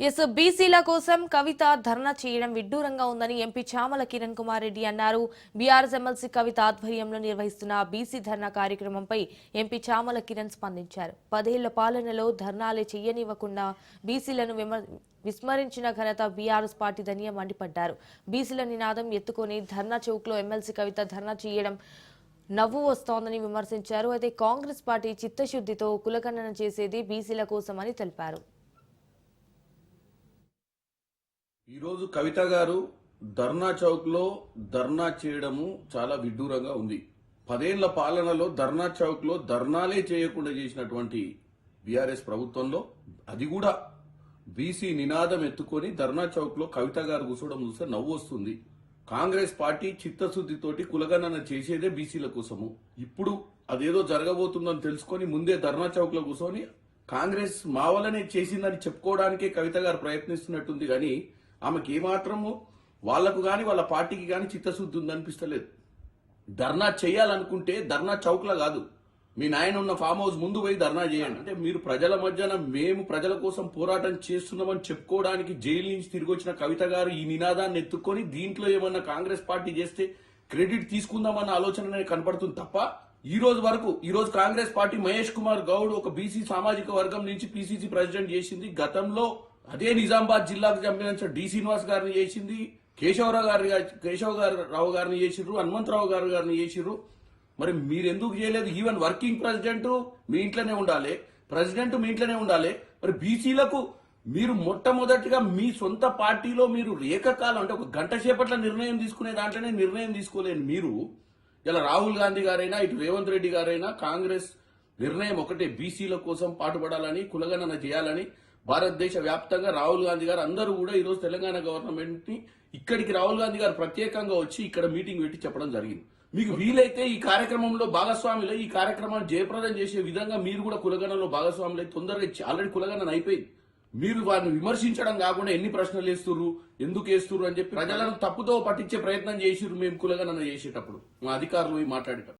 Yes బీసీల కోసం కవిత ధర్నా చేయడం విడ్డూరంగా ఉందని ఎంపీ చామల కిరణ్ కుమార్ రెడ్డి అన్నారు. బీఆర్ఎస్ ఎమ్మెల్సీ కవిత ఆధ్వర్యంలో నిర్వహిస్తున్న బీసీ ధర్నా కార్యక్రమంపై ఎంపీ చామల కిరణ్ స్పందించారు. పదేళ్ళ పాలనలో ధర్నాలే చేయనివ్వకుండా బీసీలను విమ- విస్మరించిన ఘనత బీఆర్ఎస్ పార్టీదని మండిపడ్డారు. బీసీల నినాదం ఎత్తుకొని ధర్నా చౌక్లో ఎమ్మెల్సీ కవిత ధర్నా చేయడం నవ్వు వస్తోందని విమర్శించారు. అయితే కాంగ్రెస్ పార్టీ చిత్తశుద్ధితో కులగణన చేసేది బీసీల కోసమని తెలిపారు. ఈరోజు కవిత గారు ధర్నా చౌక్లో ధర్నా చేయడము చాలా విడ్డూరంగా ఉంది. పదేళ్ళ పాలనలో ధర్నా చౌక్లో ధర్నాలే చేయకుండా చేసినటువంటి బీఆర్ఎస్ ప్రభుత్వంలో అది కూడా బీసీ నినాదం ఎత్తుకొని ధర్నా చౌక్లో కవిత గారు కూర్చోవడం చూస్తే నవ్వు వస్తుంది. కాంగ్రెస్ పార్టీ చిత్తశుద్ధితోటి కులగణన చేసేదే బీసీల కోసము. ఇప్పుడు అదేదో జరగబోతుందని తెలుసుకొని ముందే ధర్నా చౌక్లో కూర్చొని కాంగ్రెస్ మా వల్లనే చేసిందని చెప్పుకోవడానికే కవిత గారు ప్రయత్నిస్తున్నట్టుంది కానీ ఆమెకి ఏమాత్రము వాళ్ళకు కానీ వాళ్ళ పార్టీకి కానీ చిత్తశుద్ధి ఉందనిపిస్తలేదు. ధర్నా చేయాలనుకుంటే ధర్నా చౌక్లా కాదు. మీ నాయన ఉన్న ఫామ్ హౌస్ ముందు పోయి ధర్నా చేయండి. అంటే మీరు ప్రజల మధ్యన మేము ప్రజల కోసం పోరాటం చేస్తున్నామని చెప్పుకోవడానికి జైలు నుంచి తిరిగి వచ్చిన కవిత గారు ఈ నినాదాన్ని ఎత్తుకొని దీంట్లో ఏమన్నా కాంగ్రెస్ పార్టీ చేస్తే క్రెడిట్ తీసుకుందామన్న ఆలోచన కనపడుతుంది తప్ప ఈ రోజు వరకు ఈ రోజు కాంగ్రెస్ పార్టీ మహేష్ కుమార్ గౌడ్ ఒక బీసీ సామాజిక వర్గం నుంచి పిసిసి ప్రెసిడెంట్ చేసింది. గతంలో అదే నిజామాబాద్ జిల్లాకు సంబంధించిన డి శ్రీనివాస్ గారిని చేసింది కేశవరావు గారి కేశవ గారు రావు గారిని చేసిర్రు హనుమంతరావు గారు గారిని చేసిర్రు మరి మీరు ఎందుకు చేయలేదు? ఈవెన్ వర్కింగ్ ప్రెసిడెంట్ మీ ఇంట్లోనే ఉండాలి. ప్రెసిడెంట్ మీ ఇంట్లోనే ఉండాలి. మరి బీసీలకు మీరు మొట్టమొదటిగా మీ సొంత పార్టీలో మీరు ఏకకాలం అంటే ఒక గంట సేపట్ల నిర్ణయం తీసుకునే దాంట్లోనే నిర్ణయం తీసుకోలేని మీరు ఇలా రాహుల్ గాంధీ గారైనా ఇటు రేవంత్ రెడ్డి గారైనా కాంగ్రెస్ నిర్ణయం ఒకటే బీసీల కోసం పాటుపడాలని కులగణన చేయాలని భారతదేశ వ్యాప్తంగా రాహుల్ గాంధీ గారు అందరూ కూడా ఈరోజు తెలంగాణ గవర్నమెంట్ని ఇక్కడికి రాహుల్ గాంధీ గారు ప్రత్యేకంగా వచ్చి ఇక్కడ మీటింగ్ పెట్టి చెప్పడం జరిగింది. మీకు వీలైతే ఈ కార్యక్రమంలో భాగస్వాములు ఈ కార్యక్రమాన్ని జయప్రదం చేసే విధంగా మీరు కూడా కులగణంలో భాగస్వాములు అయితే తొందరగా ఆల్రెడీ కులగణన అయిపోయింది. మీరు వారిని విమర్శించడం కాకుండా ఎన్ని ప్రశ్నలు వేస్తుర్రు ఎందుకు వేస్తుర్రు అని చెప్పి ప్రజలను తప్పుతో పట్టించే ప్రయత్నం చేసిర్రు మేము కులగణన చేసేటప్పుడు. మా అధికారులు మాట్లాడేటప్పుడు.